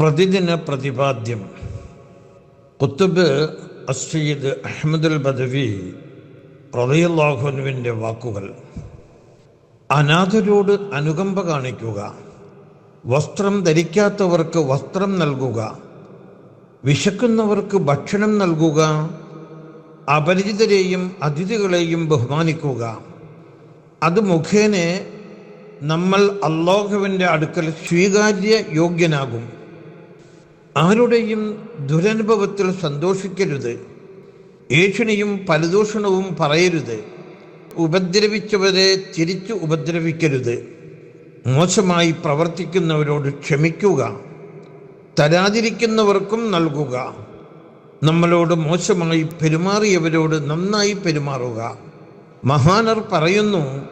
പ്രതിദിന പ്രതിപാദ്യം. കുത്തുബ് അസ്ഫീദ് അഹമ്മദുൽ ബദവി റളിയല്ലാഹുവിന്റെ വാക്കുകൾ. അനാഥരോട് അനുകമ്പ കാണിക്കുക. വസ്ത്രം ധരിക്കാത്തവർക്ക് വസ്ത്രം നൽകുക. വിശക്കുന്നവർക്ക് ഭക്ഷണം നൽകുക. അപരിചിതരെയും അതിഥികളെയും ബഹുമാനിക്കുക. അത് മുഖേന നമ്മൾ അള്ളാഹുവിന്റെ അടുക്കൽ സ്വീകാര്യ യോഗ്യനാകും ആരുടെയും ദുരനുഭവത്തിൽ സന്തോഷിക്കരുത്. ഏഷണിയും പലദൂഷണവും പറയരുത്. ഉപദ്രവിച്ചവരെ തിരിച്ചു ഉപദ്രവിക്കരുത്. മോശമായി പ്രവർത്തിക്കുന്നവരോട് ക്ഷമിക്കുക. തരാതിരിക്കുന്നവർക്കും നൽകുക. നമ്മളോട് മോശമായി പെരുമാറിയവരോട് നന്നായി പെരുമാറുക. മഹാനർ പറയുന്നു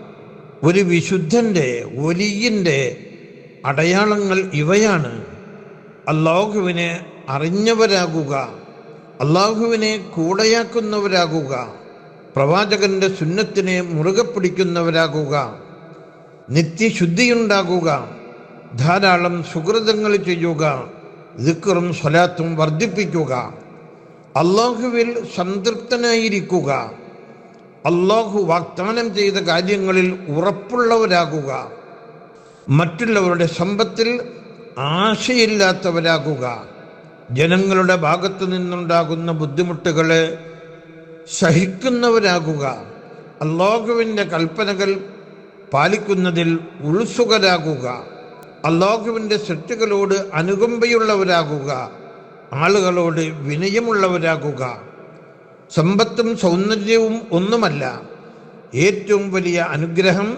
ഒരു വിശുദ്ധന്റെ ഒലിയിന്റെ അടയാളങ്ങൾ ഇവയാണ്. അള്ളാഹുവിനെ അറിഞ്ഞവരാകുക അള്ളാഹുവിനെ കൂടെയാക്കുന്നവരാകുക പ്രവാചകന്റെ സുന്നത്തിനെ മുറുകെ പിടിക്കുന്നവരാകുക നിത്യശുദ്ധിയുണ്ടാകുക ധാരാളം സുഹൃതങ്ങൾ ചെയ്യുക ദിക്കറും സ്വലാത്തും വർദ്ധിപ്പിക്കുക അള്ളാഹുവിൽ സംതൃപ്തനായിരിക്കുക അള്ളാഹു വാഗ്ദാനം ചെയ്ത കാര്യങ്ങളിൽ ഉറപ്പുള്ളവരാകുക മറ്റുള്ളവരുടെ സമ്പത്തിൽ ആശയില്ലാത്തവരാകുക. ജനങ്ങളുടെ ഭാഗത്തു നിന്നുണ്ടാകുന്ന ബുദ്ധിമുട്ടുകളെ സഹിക്കുന്നവരാകുക. അള്ളാഹുവിന്റെ കൽപ്പനകൾ പാലിക്കുന്നതിൽ ഉത്സുകരാകുക അള്ളാഹുവിന്റെ സൃഷ്ടികളോട് അനുകമ്പയുള്ളവരാകുക. ആളുകളോട് വിനയമുള്ളവരാകുക. സമ്പത്തും സൗന്ദര്യവും ഒന്നുമല്ല. ഏറ്റവും വലിയ അനുഗ്രഹം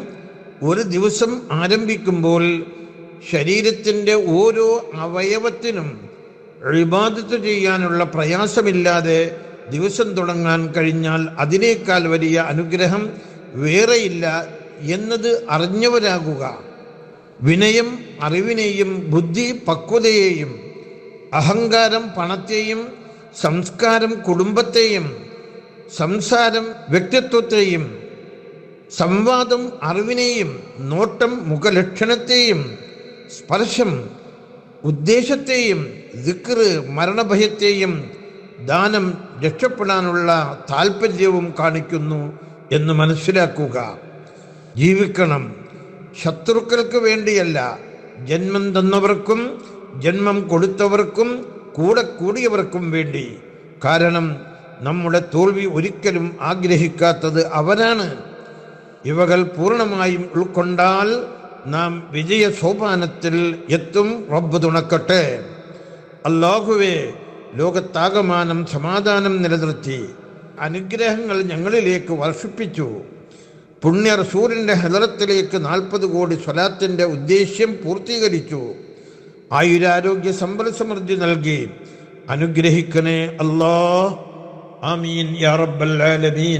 ഒരു ദിവസം ആരംഭിക്കുമ്പോൾ ശരീരത്തിന്റെ ഓരോ അവയവത്തിനും ഇബാദത്ത് ചെയ്യാനുള്ള പ്രയാസമില്ലാതെ ദിവസം തുടങ്ങാൻ കഴിഞ്ഞാൽ അതിനേക്കാൾ വലിയ അനുഗ്രഹം വേറെയില്ല എന്നത് അറിഞ്ഞവരാകുക. വിനയം അറിവിനെയും ബുദ്ധി പക്വതയെയും അഹങ്കാരം പണത്തെയും സംസ്കാരം കുടുംബത്തെയും സംസാരം വ്യക്തിത്വത്തെയും സംവാദം അറിവിനെയും നോട്ടം മുഖലക്ഷണത്തെയും സ്പർശം ഉദ്ദേശത്തെയും ദിക്റ് മരണഭയത്തെയും ദാനം രക്ഷപ്പെടാനുള്ള താല്പര്യവും കാണിക്കുന്നു എന്ന് മനസ്സിലാക്കുക. ജീവിക്കണം. ശത്രുക്കൾക്ക് വേണ്ടിയല്ല. ജന്മം തന്നവർക്കും ജന്മം കൊടുത്തവർക്കും കൂടെ കൂടിയവർക്കും വേണ്ടി. കാരണം നമ്മുടെ തോൽവി ഒരിക്കലും ആഗ്രഹിക്കാത്തത് അവനാണ്. ഇവകൾ പൂർണമായും ഉൾക്കൊണ്ടാൽ നാം വിജയ സോപാനത്തിൽ എത്തും റബ്ബ് തുണക്കട്ടെ. അല്ലാഹുവേ ലോകത്താകമാനം സമാധാനം നിലനിർത്തി. അനുഗ്രഹങ്ങൾ ഞങ്ങളിലേക്ക് വർഷിപ്പിച്ചു. പുണ്യ റസൂലിന്റെ ഹലറത്തിലേക്ക് നാൽപ്പത് കോടി സ്വലാത്തിന്റെ ഉദ്ദേശ്യം പൂർത്തീകരിച്ചു. ആയുരാരോഗ്യ സമ്പൽ സമൃദ്ധി നൽകി. അനുഗ്രഹിക്കണേ അല്ലാ ആമീൻ യാ റബ്ബൽ ആലമീൻ.